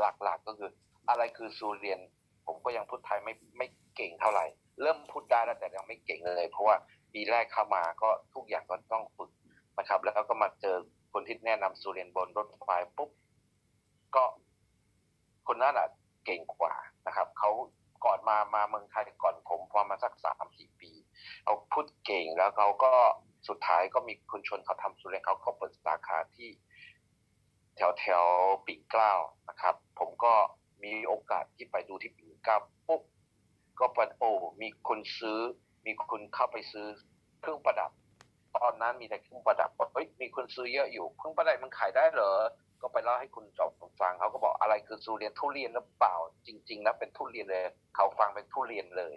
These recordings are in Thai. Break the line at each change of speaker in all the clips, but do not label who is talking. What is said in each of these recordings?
หลักๆก็คือ อะไรคือสุเรียน ผมก็ยังพูดไทยไม่ไม่เก่งเท่าไหร่ เริ่มพูดได้แล้วแต่ยังไม่เก่งเลย เพราะว่าปีแรกเข้ามาก็ทุกอย่างก็ต้องฝึกนะครับ แล้วก็มาเจอคนที่แนะนำสุเรียนบนรถไฟปุ๊บก็คนนั้นอะเก่งกว่านะครับเขาก่อนมามาเมืองไทยก่อนผมประมาณสักสามสี่ปีเขาพูดเก่งแล้วเขาก็สุดท้ายก็มีคนชวนเขาทำสุเรียนเขาก็เปิดสาขาที่ แถวแถวปิ่นเกล้านะครับ ผมก็มีโอกาสที่ไปดูที่ปิ่นเกล้าปุ๊บก็เป็นโอ้มีคนซื้อ มีคนเข้าไปซื้อเครื่องประดับ ตอนนั้นมีแต่เครื่องประดับเฮ้ยมีคนซื้อเยอะอยู่เครื่องประดับมันขายได้เหรอก็ไปเล่าให้คุณจอมฟังเขาก็บอกอะไรคือทุเรียนทุเรียนหรือเปล่า จริงๆนะเป็นทุเรียนเลย เขาฟังเป็นทุเรียนเลย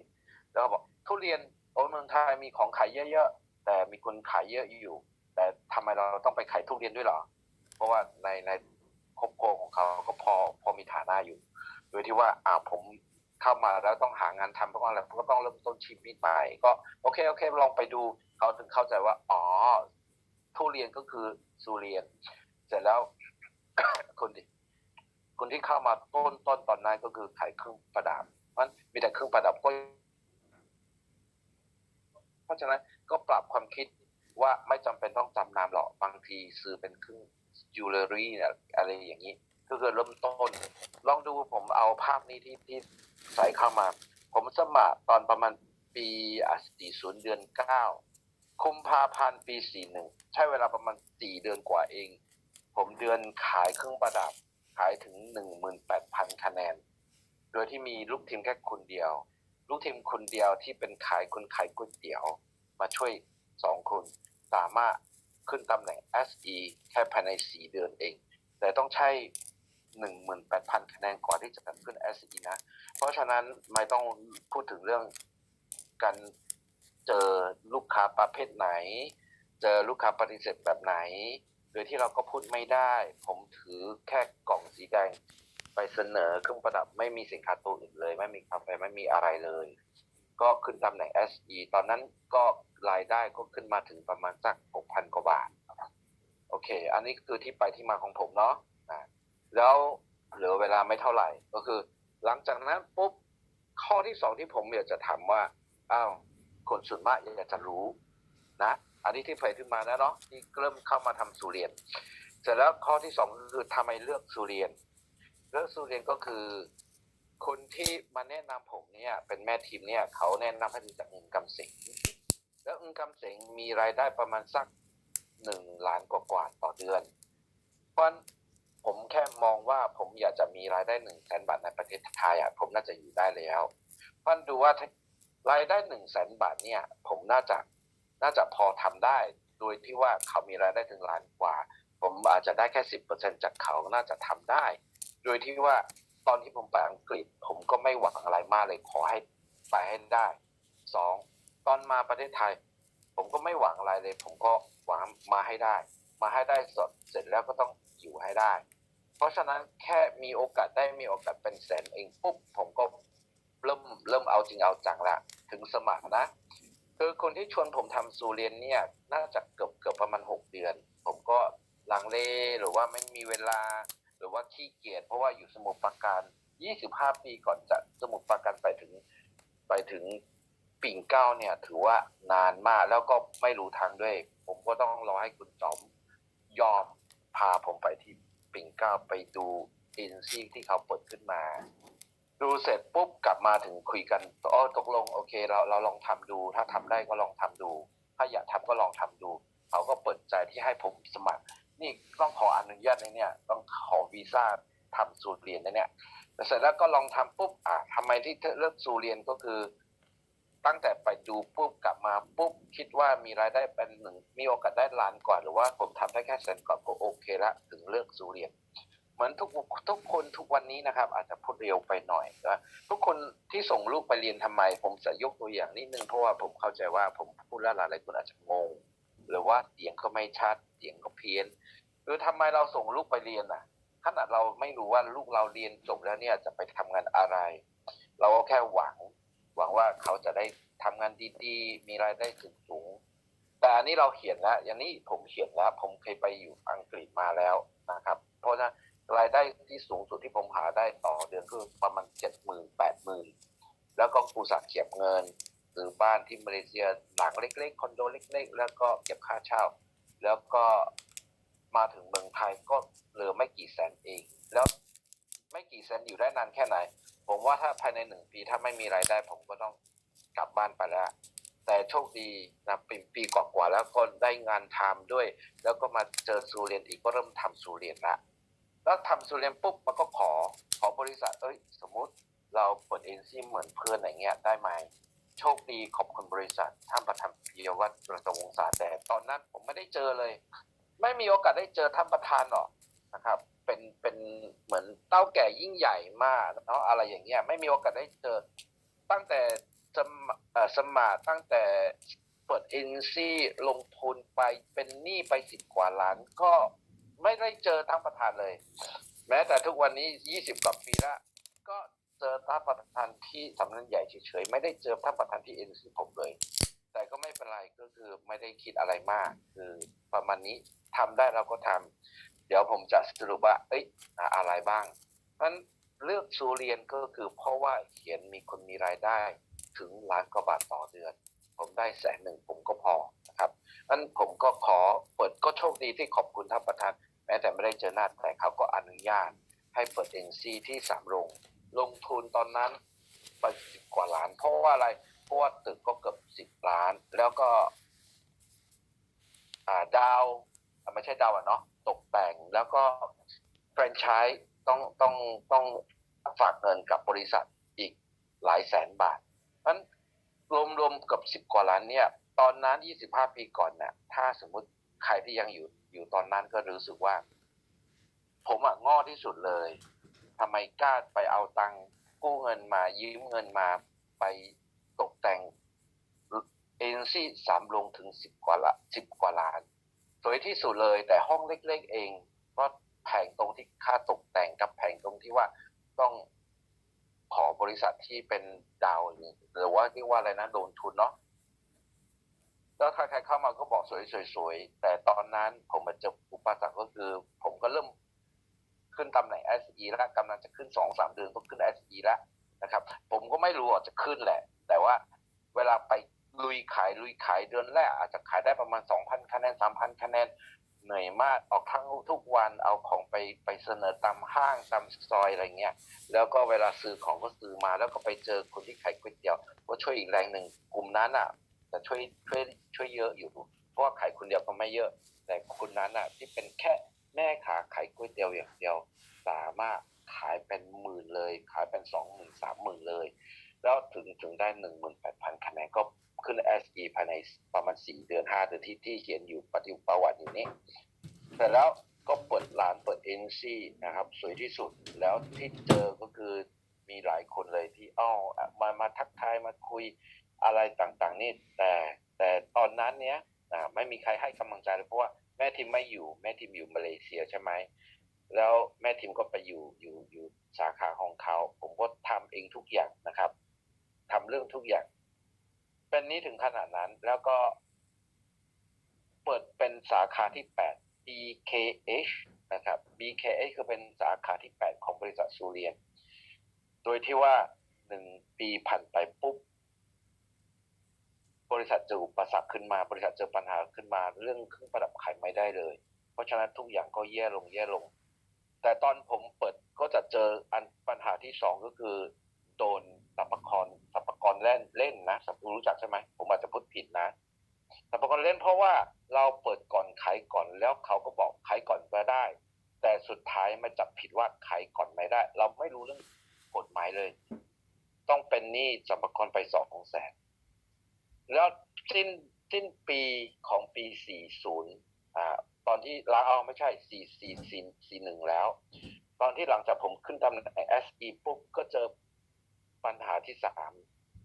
แล้วก็บอกทุเรียนโอ้เมืองไทยมีของขายเยอะๆแต่มีคนขายเยอะอยู่ แต่ทำไมเราต้องไปขายทุเรียนด้วยหรอ เพราะว่าในในครอบครัวของเขาก็พอพอมีฐานะอยู่ โดยที่ว่าอ่าผมเข้ามาแล้วต้องหางานทำเพราะว่าอะไรก็ต้องเริ่มต้นชีวิตใหม่ก็โอเคโอเคลองไปดูเขาถึงเข้าใจว่า อ๋อ ทุเรียนก็คือสุเรียน เสร็จแล้วคนที่คนที่เข้ามาต้นต้นตอนนั้นก็คือขายเครื่องประดับเพราะฉะนั้นมีแต่เครื่องประดับก็เพราะฉะนั้นก็ปรับความคิดว่าไม่จำเป็นต้องจำนามหรอกบางทีซื้อเป็นเครื่อง จิวเวลรี่เนี่ยอะไรอย่างนี้ ก็คือเริ่มต้น ลองดูผมเอาภาพนี้ที่ที่ใส่เข้ามา ผมสมัครตอนประมาณปีอะ40เดือน9คุมภาพันธ์ปี41ใช้เวลาประมาณ4เดือนกว่าเอง ผมเดือนขายเครื่องประดับ ขายถึง18,000คะแนน โดยที่มีลูกทีมแค่คนเดียว ลูกทีมคนเดียวที่เป็นขายคนขายก๋วยเตี๋ยว มาช่วยสองคนสามารถ ขึ้นตำแหน่ง SE แค่ภายใน 4 เดือนเอง แต่ต้องใช้ 18,000 คะแนนก่อนที่จะขึ้น SE นะ เพราะฉะนั้นไม่ต้องพูดถึงเรื่องการเจอลูกค้าประเภทไหน เจอลูกค้าปฏิเสธแบบไหน โดยที่เราก็พูดไม่ได้ ผมถือแค่กล่องสีแดงไปเสนอเครื่องประดับไม่มีสินค้าตัวอื่นเลย ไม่มีกาแฟไม่มีอะไรเลย ก็ขึ้นตำแหน่ง SE ตอนนั้นก็รายได้ก็ขึ้นมาถึงประมาณสัก 6,000 กว่าบาท โอเค อันนี้คือที่ไปที่มาของผมเนาะแล้วเหลือเวลาไม่เท่าไหร่ ก็คือ หลังจากนั้นปุ๊บข้อที่สองที่ผมอยากจะถามว่าอ้าวคนส่วนมากอยากจะรู้นะ อันนี้ที่เผยขึ้นมาแล้วเนาะที่เริ่มเข้ามาทำสุเรียนเสร็จแล้วข้อที่สองก็คือทำไมเลือกสุเรียนเลือกสุเรียนก็คือ คนที่มาแนะนำผมเนี่ยเป็นแม่ทีมเนี่ยเขาแนะนำให้รู้จักอึงกำสิงแล้วอึงกำสิงมีรายได้ประมาณสักหนึ่งล้านกว่าๆต่อเดือน เพราะฉะนั้นผมแค่มองว่าผมอยากจะมีรายได้หนึ่งแสนบาทในประเทศไทยอะผมน่าจะอยู่ได้แล้วเพราะฉะนั้นดูว่ารายได้หนึ่งแสนบาทเนี่ยผมน่าจะน่าจะพอทำได้ โดยที่ว่าเขามีรายได้ถึงล้านกว่า ผมอาจจะได้แค่สิบเปอร์เซ็นจากเขาน่าจะทำได้ โดยที่ว่า ตอนที่ผมไปอังกฤษ ผมก็ไม่หวังอะไรมากเลยขอให้ไปให้ได้สองตอนมาประเทศไทย ผมก็ไม่หวังอะไรเลย ผมก็หวังมาให้ได้ มาให้ได้สดเสร็จแล้วก็ต้องอยู่ให้ได้ เพราะฉะนั้นแค่มีโอกาสได้มีโอกาสเป็นแสนเองปุ๊บผมก็เริ่มเริ่มเอาจริงเอาจังละถึงสมัครนะคือคนที่ชวนผมทำซูเรียนเนี่ยน่าจะเกือบเกือบประมาณหกเดือน ผมก็ลังเลหรือว่าไม่มีเวลา ขี้เกียจเพราะว่าอยู่สมุทรปราการ 25 ปีก่อนจะสมุทรปราการไปถึงไปถึงปิ่งเก้าเนี่ย ถือว่านานมากแล้วก็ไม่รู้ทางด้วย ผมก็ต้องรอให้คุณจอมยอมพาผมไปที่ปิ่งเก้าไปดูอ็นซี่ที่เขาเปิดขึ้นมา ดูเสร็จปุ๊บกลับมาถึงคุยกันอ๋อตกลงโอเค เราเราลองทำดู ถ้าทำได้ก็ลองทำดู ถ้าอยากทำก็ลองทำดู เขาก็เปิดใจที่ให้ผมสมัคร นี่ต้องขออนุญาตในเนี่ย ต้องขอวีซ่าทำสูตรเรียนนะเนี่ยเสร็จแล้วก็ลองทำปุ๊บอะทำไมที่เลือกสูตรเรียนก็คือ ตั้งแต่ไปดูปุ๊บกลับมาปุ๊บคิดว่ามีรายได้เป็นหนึ่งมีโอกาสได้ล้านกว่าหรือว่าผมทำได้แค่แสนกว่าก็โอเคละถึงเลือกสูตรเรียนเหมือนทุกทุกคนทุกวันนี้นะครับ อาจจะพูดเร็วไปหน่อยนะทุกคนที่ส่งลูกไปเรียนทำไม ผมจะยกตัวอย่างนิดนึงเพราะว่าผมเข้าใจว่าผมพูดแล้วหลายคนอาจจะงงหรือว่าเสียงก็ไม่ชัดเสียงก็เพี้ยน รือทำไมเราส่งลูกไปเรียนอะขนาดเราไม่รู้ว่าลูกเราเรียนจบแล้วเนี่ยจะไปทำงานอะไร เราก็แค่หวัง หวังว่าเขาจะได้ทำงานดีๆ มีรายได้สูงๆแต่อันนี้เราเขียนแล้วอย่างนี้ผมเขียนแล้ว ผมเคยไปอยู่อังกฤษมาแล้วนะครับ เพราะฉะนั้นรายได้ที่สูงสุดที่ผมหาได้ต่อเดือนคือประมาณเจ็ดหมื่นแปดหมื่นแล้วก็กูสักเก็บเงินซื้อบ้านที่มาเลเซียหลังเล็กๆคอนโดเล็ก ๆ แล้วก็เก็บค่าเช่า แล้วก็ มาถึงเมืองไทยก็เหลือไม่กี่แสนเอง แล้วไม่กี่แสนอยู่ได้นานแค่ไหน ผมว่าถ้าภายในหนึ่งปีถ้าไม่มีรายได้ ผมก็ต้องกลับบ้านไปแล้ว แต่โชคดีนะปีปีกว่าๆแล้วก็ได้งานทำด้วย แล้วก็มาเจอซูเรียนอีกก็เริ่มทำซูเรียนละแล้วทำซูเรียนปุ๊บมันก็ขอขอบริษัท เอ้ย สมมุติเราเปิดเอ็นซี่เหมือนเพื่อนอย่างเงี้ยได้ไหมโชคดีขอบคุณบริษัทท่านประธานพิยวัฒน์ประจงวงศาแต่ตอนนั้นผมไม่ได้เจอเลย ไม่มีโอกาสได้เจอท่านประธานหรอกนะครับ เป็นเป็นเหมือนเต้าแก่ยิ่งใหญ่มากเนาะอะไรอย่างเงี้ยไม่มีโอกาสได้เจอ ตั้งแต่สมเอ่อสมัครตั้งแต่เปิดเอ็นซี่ลงทุนไปเป็นหนี้ไปสิบกว่าล้านก็ไม่ได้เจอท่านประธานเลย แม้แต่ทุกวันนี้ยี่สิบกว่าปีละก็เจอท่านประธานที่สำนักใหญ่เฉยๆไม่ได้เจอท่านประธานที่เอ็นซีผมเลย แต่ก็ไม่เป็นไรก็คือไม่ได้คิดอะไรมาก คือประมาณนี้ ทำได้เราก็ทำเดี๋ยวผมจะสรุปว่า เอ้ยอะไรบ้างนั้นเลือกซูเรียนก็คือเพราะว่าเขียนมีคนมีรายได้ถึงล้านกว่าบาทต่อเดือน ผมได้แสนหนึ่งผมก็พอนะครับนั้นผมก็ขอเปิดก็โชคดีที่ขอบคุณท่านประธาน แม้แต่ไม่ได้เจอหน้าแต่เขาก็อนุญาต ให้เปิดเอ็นซีที่สามโรงลงทุนตอนนั้นไปสิบกว่าล้าน เพราะว่าอะไรเพราะว่าตึกก็เกือบสิบล้าน แล้วก็ดาว ไม่ใช่ดาวอะเนาะตกแต่งแล้วก็แฟรนไชส์ต้องต้องต้องฝากเงินกับบริษัทอีกหลายแสนบาทนั้นรวมๆกับสิบกว่าล้านเนี่ย ตอนนั้นยี่สิบห้าปีก่อนเนี่ยถ้าสมมุติใครที่ยังอยู่อยู่ตอนนั้นก็รู้สึกว่า ผมอะง้อที่สุดเลยทำไมกล้าไปเอาตังกู้เงินมายืมเงินมาไปตกแต่งเอเจนซี่สามลงถึงสิบกว่าละสิบกว่าล้าน สวยที่สุดเลยแต่ห้องเล็กๆเองก็แพงตรงที่ค่าตกแต่งกับแพงตรงที่ว่าต้องขอบริษัทที่เป็นดาวหรือว่าที่ว่าอะไรนะโดนทุนเนาะแล้วใครๆเข้ามาก็บอกสวยๆแต่ตอนนั้นผมมาเจออุปสรรคก็คือ ผมก็เริ่มขึ้นตำแหน่ง SE แล้วกำลังจะขึ้นสองสามเดือนก็ขึ้น SE แล้วนะครับ ผมก็ไม่รู้ว่าจะขึ้นแหละ แต่ว่าเวลาไป ลุยขายลุยขายเดือนแรกอาจจะขายได้ประมาณ2,000คะแนน3,000คะแนนเหนื่อยมากออกทั้งทุกวันเอาของไปไปเสนอตามห้างตามซอยอะไรเงี้ยแล้วก็เวลาซื้อของก็ซื้อมาแล้วก็ไปเจอคนที่ขายก๋วยเตี๋ยวก็ช่วยอีกแรงหนึ่งกลุ่มนั้นอะแต่ช่วยช่วยช่วยเยอะอยู่เพราะว่าขายคนเดียวก็ไม่เยอะ แต่คนนั้นอะที่เป็นแค่แม่ขาขายก๋วยเตี๋ยวอย่างเดียวสามารถขายเป็นหมื่นเลย ขายเป็นสองหมื่นสามหมื่นเลย แล้วถึงถึงได้หนึ่งหมื่นแปดพันคะแนนก็ ขึ้น SE ภายในประมาณสี่เดือนห้าเดือนที่ที่เขียนอยู่ปฏิประวัติอยู่นี้แต่แล้วก็เปิดร้านเปิดเอ็นซีนะครับ สวยที่สุดแล้วที่เจอก็คือมีหลายคนเลยที่อ้อมามาทักทายมาคุยอะไรต่างๆนี่แต่แต่ตอนนั้นเนี้ยไม่มีใครให้กำลังใจเลยเพราะว่าแม่ทีมไม่อยู่แม่ทีมอยู่มาเลเซียใช่ไหมแล้วแม่ทีมก็ไปอยู่อยู่อยู่สาขาของเขา ผมก็ทำเองทุกอย่างนะครับทำเรื่องทุกอย่าง เป็นนี้ถึงขนาดนั้น แล้วก็ เปิดเป็นสาขาที่ 8 BKH นะครับ BKH คือเป็นสาขาที่ 8 ของบริษัทซูเรียน โดยที่ว่าหนึ่งปีผ่านไปปุ๊บบริษัทเจออุปสรรคขึ้นมา บริษัทเจอปัญหาขึ้นมา เรื่องเครื่องประดับขายไม่ได้เลย เพราะฉะนั้นทุกอย่างก็แย่ลงแย่ลง แต่ตอนผมเปิดก็จะเจออันปัญหาที่สองก็คือ โดนสัมปกรสัมป กรเล่นเล่นนะสัมรู้จักใช่ไหมผมอาจจะพูดผิดนะสัมปกรเล่นเพราะว่าเราเปิดก่อนขายก่อนแล้วเขาก็บอกขายก่อนก็ได้ แต่สุดท้ายมาจับผิดว่าขายก่อนไม่ได้ เราไม่รู้เรื่องกฎหมายเลย ต้องเป็นหนี้สัมปกรไปสองแสนแล้วสิ้นสิ้นปีของปี 40 อ่า ตอนที่ลาเอาไม่ใช่4 4 4 41 แล้ว ตอนที่หลังจากผมขึ้นตำแหน่ง SE ปุ๊บก็เจอปัญหาที่สาม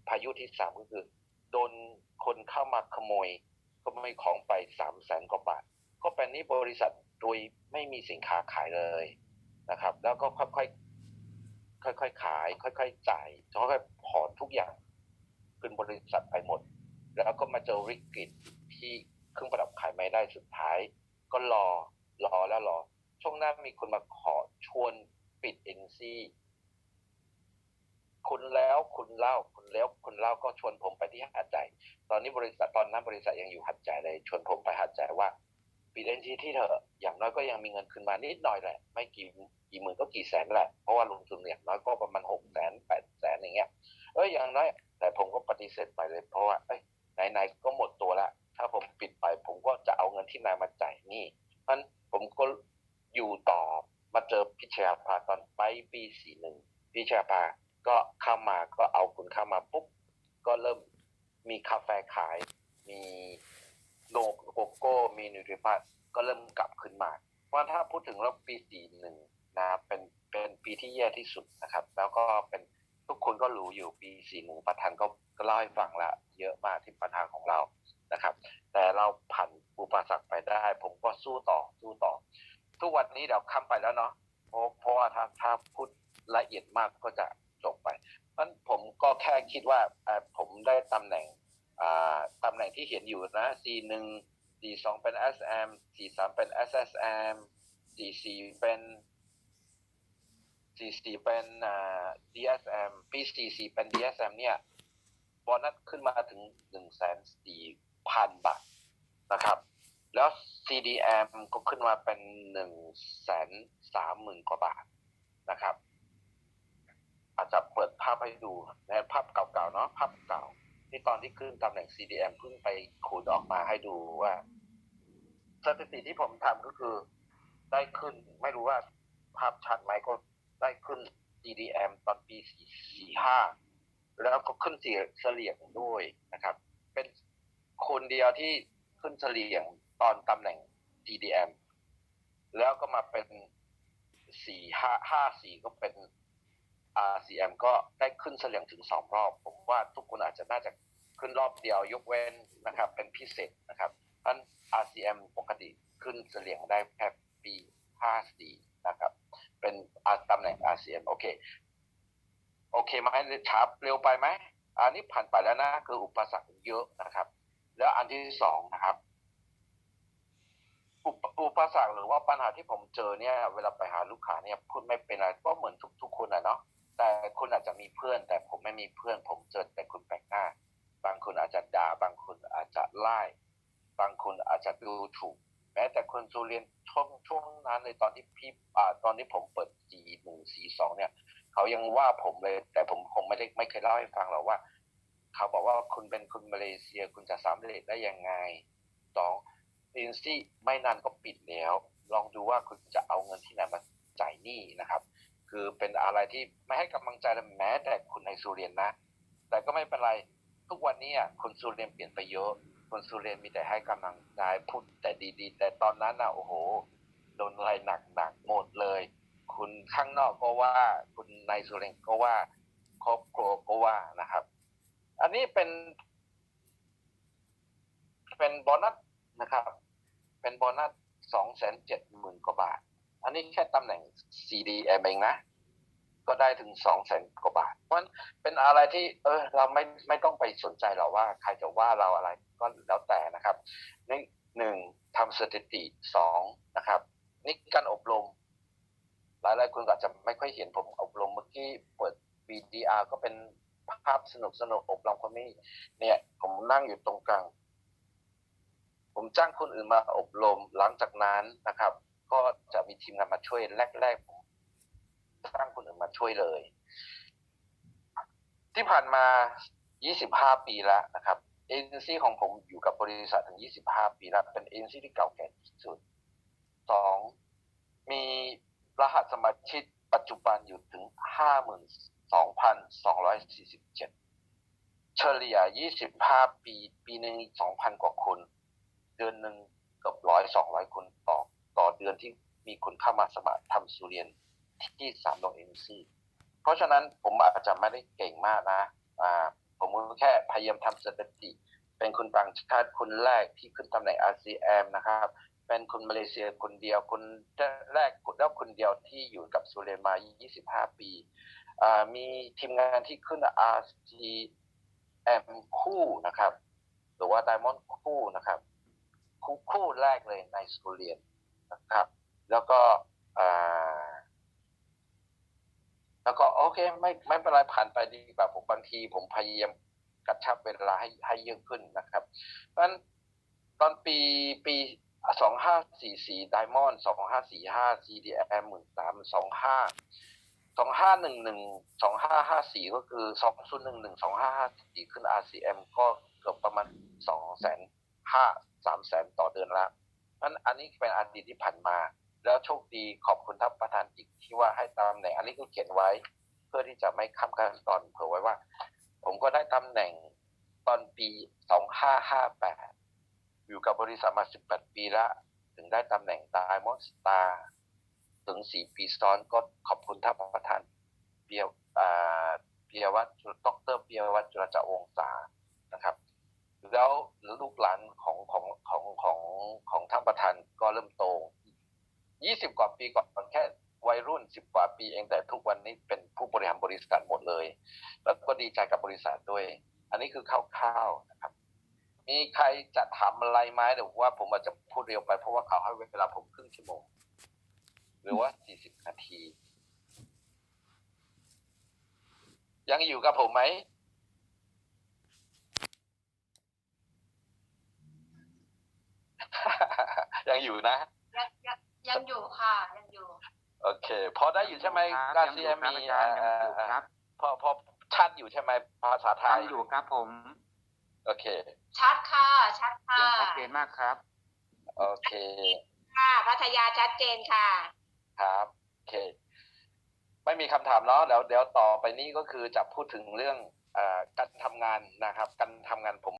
พายุที่สามก็คือ โดนคนเข้ามาขโมยขโมยของไปสามแสนกว่าบาท ก็เป็นนี้บริษัทโดยไม่มีสินค้าขายเลยนะครับ แล้วก็ค่อยๆค่อยๆขาย ค่อยๆจ่ายค่อยๆผ่อนทุกอย่างขึ้นบริษัทไปหมด แล้วก็มาเจอวิกฤตที่เครื่องประดับขายไม่ได้สุดท้าย ก็รอรอแล้วรอชช่วงหน้ามีคนมาขอชวนปิดเอ็นซี คุณแล้วคุณเล่าคุณแล้วคุณเล่าก็ชวนผมไปที่หาดใหญ่ตอนนี้บริษัทตอนนั้นบริษัทยังอยู่หาดใหญ่เลยชวนผมไปหาดใหญ่ว่าปิดเอ็นซีที่เถออย่างน้อยก็ยังมีเงินคืนมานิดหน่อยแหละ ไม่กี่กี่หมื่นก็กี่แสนแหละ เพราะว่าลงทุนอย่างน้อยก็ประมาณหกแสนแปดแสนอย่างเงี้ยเอ้ยอย่างน้อย แต่ผมก็ปฏิเสธไปเลยเพราะว่าเอ้ยไหนๆก็หมดตัวล้วถ้าผมปิดไปผมก็จะเอาเงินที่นายมาจ่ายนี้เพราะฉะนั้นผมก็อยู่ต่อมาเจอพิชยาภาตอนไปปีสี่หนึ่งพิชยาภา ก็เข้ามาก็เอาคุณเข้ามาปุ๊บก็เริ่มมีคาเฟ่ขาย มีโนโกโก้ มีนิวทริพัทก็เริ่มกลับขึ้นมา เพราะถ้าพูดถึงแล้วปีสี่หนึ่งนะครับเป็นเป็นปีที่แย่ที่สุดนะครับ แล้วก็เป็นทุกคนก็รู้อยู่ปีสี่หนึ่งประธานก็ก็เล่าให้ฟังละเยอะมากที่ประธานของเรานะครับ แต่เราผ่านอุปสรรคไปได้ ผมก็สู้ต่อสู้ต่อ ทุกวันนี้เดี๋ยวค้ำไปแล้วเนาะเพราะเพราะว่าถ้าถ้าพูดละเอียดมากก็จะ นั้นผมก็แค่คิดว่าอ่อผมได้ตำแหน่งอ่าตำแหน่งที่เห็นอยู่นะ C หนึ่ง C สองเป็น SM C สามเป็น SSM C สี่เป็น C สี่เป็นอ่า DSM ปี C สี่เป็น DSM เนี่ยบอนัสขึ้นมาถึงหนึ่งแสนสี่พันบาทนะครับ แล้ว CDM ก็ขึ้นมาเป็นหนึ่งแสนสามหมื่นกว่าบาทนะครับ อาจจะเปิดภาพให้ดูในภาพเก่าๆเนาะภาพเก่า ที่ตอนที่ขึ้นตำแหน่ง CDM เพิ่งไปขูดออกมาให้ดูว่าสถิติที่ผมทำก็คือ ได้ขึ้นไม่รู้ว่าภาพชัดไหมก็ได้ขึ้น CDM ตอนปี 45 แล้วก็ขึ้นเสียเฉลี่ยด้วยนะครับ เป็นคนเดียวที่ขึ้นเฉลี่ยตอนตำแหน่ง CDM แล้วก็มาเป็น 4 5 5 4 ก็เป็น RCM ก็ได้ขึ้นเฉลี่ยถึงสองรอบ ผมว่าทุกคนอาจจะน่าจะขึ้นรอบเดียวยกเว้นนะครับ เป็นพิเศษนะครับท่าน RCM ปกติขึ้นเฉลี่ยได้แค่ปี54นะครับ เป็นตำแหน่ง RCM โอเค โอเคไหมช้าเร็วไปไหมอันนี้ผ่านไปแล้วนะ คืออุปสรรคเยอะนะครับ แล้วอันที่สองนะครับอุปอุปสรรคหรือว่าปัญหาที่ผมเจอเนี่ย เวลาไปหาลูกค้าเนี่ยพูดไม่เป็นไรก็เหมือนทุก ๆ คนอะเนาะ แต่คุณอาจจะมีเพื่อน แต่ผมไม่มีเพื่อน ผมเจอแต่คุณแปลกหน้า บางคนอาจจะด่า บางคนอาจจะไล่ บางคนอาจจะดูถูก แม้แต่คนจูเรียนช่วงช่วงนั้นเลยตอนที่พี่อ่าตอนที่ผมเปิดสีหนึ่งสีสองเนี่ย เขายังว่าผมเลย แต่ผมคงไม่ได้ไม่เคยเล่าให้ฟังหรอกว่า เขาบอกว่าคุณเป็นคนมาเลเซีย คุณจะสำเร็จได้ยังไงสองเอเจนซี่ไม่นานก็ปิดแล้ว ลองดูว่าคุณจะเอาเงินที่ไหนมาจ่ายหนี้นะครับ คือเป็นอะไรที่ไม่ให้กำลังใจแม้แต่คุณในสุเรียนนะ แต่ก็ไม่เป็นไรทุกวันนี้อะคนสุเรียนเปลี่ยนไปเยอะคนสุเรียนมีแต่ให้กำลังใจพูดแต่ดีๆ แต่ตอนนั้นอะโอ้โหโดนอะไรหนักๆหมดเลย คุณข้างนอกก็ว่า คุณในสุเรียนก็ว่า ครอบครัวก็ว่านะครับ อันนี้เป็น เป็นโบนัสนะครับ เป็นโบนัสสองแสนเจ็ดหมื่นกว่าบาท อันนี้แค่ตำแหน่ง CDM เองนะ ก็ได้ถึงสองแสนกว่าบาท เพราะฉะนั้นเป็นอะไรที่เออเราไม่ไม่ต้องไปสนใจหรอกว่าใครจะว่าเราอะไรก็แล้วแต่นะครับนี่หนึ่งทำสถิติสองนะครับ นี่การอบรม หลายหลายคนอาจจะไม่ค่อยเห็นผมอบรมเมื่อกี้เปิด VDR ก็เป็นภาพสนุกสนุกอบรมคนนี้เนี่ย ผมนั่งอยู่ตรงกลางผมจ้างคนอื่นมาอบรมหลังจากนั้นนะครับ มีทีมงานมาช่วยแรกๆผมจ้างคนอื่นมาช่วยเลย ที่ผ่านมา 25 ปีแล้วนะครับเอเจนซี่ของผมอยู่กับบริษัทถึง 25 ปีแล้ว เป็นเอเจนซี่ที่เก่าแก่ที่สุดสองมีรหัสสมาชิกปัจจุบันอยู่ถึง 52,247 เฉลี่ย 25 ปี ปีหนึ่ง2,000 กว่าคน เดือนหนึ่งเกือบร้อยสองร้อยคนต่อต่อเดือนที่ มีคนเข้ามาสมัครทำสุเรียนที่สามโรงเอ็นซีเพราะฉะนั้นผมอาจจะไม่ได้เก่งมากนะอ่าผมก็แค่พยายามทำสถิติ เป็นคนต่างชาติคนแรกที่ขึ้นตำแหน่ง RCM นะครับ เป็นคนมาเลเซียคนเดียวคนแรกแล้วคนเดียวที่อยู่กับสุเรียนมา 25 ปีมีทีมงานที่ขึ้น RCM คู่นะครับ หรือว่า Diamond คู่นะครับ คู่คู่แรกเลยในสุเรียนนะครับ แล้วก็แล้วก็โอเคไม่ไม่เป็นไรผ่านไปดีกว่าผมบางที ผมพยายามกระชับเวลาให้ให้เยอะขึ้นนะครับ เพราะฉะนั้นตอนปีปีสองห้าสี่สี่ไดมอนด์สองห้าสี่ห้า GDM หมื่นสามสองห้าสองห้าหนึ่งหนึ่งสองห้าห้าสี่ก็คือสองศูนย์หนึ่งหนึ่งสองห้าห้าสี่ขึ้น RCM ก็เกือบประมาณสองแสนห้าสามแสนต่อเดือนละนั้นอันนี้เป็นอดีตที่ผ่านมา แล้วโชคดีขอบคุณท่านประธานอีกที่ว่าให้ตำแหน่งอันนี้ก็เขียนไว้ เพื่อที่จะไม่ข้ามขั้นตอนเผื่อไว้ว่า ผมก็ได้ตำแหน่งตอนปี 2558 อยู่กับบริษัทมา 18 ปีล้วถึงได้ตำแหน่ง Diamond Star ถึง 4 ปีซ้อนก็ขอบคุณท่านประธานเปียอ่าเปียวัตรดรเปียวัตจุลจวงศานะครับแล้วลูกหลานของของของของของท่านประธานก็เริ่มโต 20กว่าปีก่อนแค่วัยรุ่น10กว่าปีเองแต่ทุกวันนี้เป็นผู้บริหารบริษัทหมดเลย แล้วก็ดีใจกับบริษัทด้วย อันนี้คือคร่าวๆนะครับ มีใครจะถามอะไรไหมหรือว่าผมอาจจะพูดเร็วไปเพราะว่าเขาให้เวลาผมครึ่งชั่วโมง หรือว่า40นาที ยังอยู่กับผมไหมยังอยู่นะ
ยังยังยังอยู่ค่ะ ยังอยู่
โอเค พอได้อยู่ใช่ไหม
ครับ
กา
ยังอ
ซี
ยู่
เอ็ม
ครับ
มี
อาจารย์ยังอยู่ครับ
พอพอชัดอยู่ใช่ไหมภาษาไท
ฟั
ย
งอยู่ครับผม
โอเค
ชัดค่ะ ชัดค่ะ
เสียงชัดเจนมากครับ
โอเค
ค่ะพัทยาชัดเจนค่ะ
ครับโอเค ไม่มีคำถามเนาะเดี๋ยวเดี๋ยวต่อไปนี้ก็คือจะพูดถึงเรื่องเอ่อการทำงานนะครับ การทำงานผม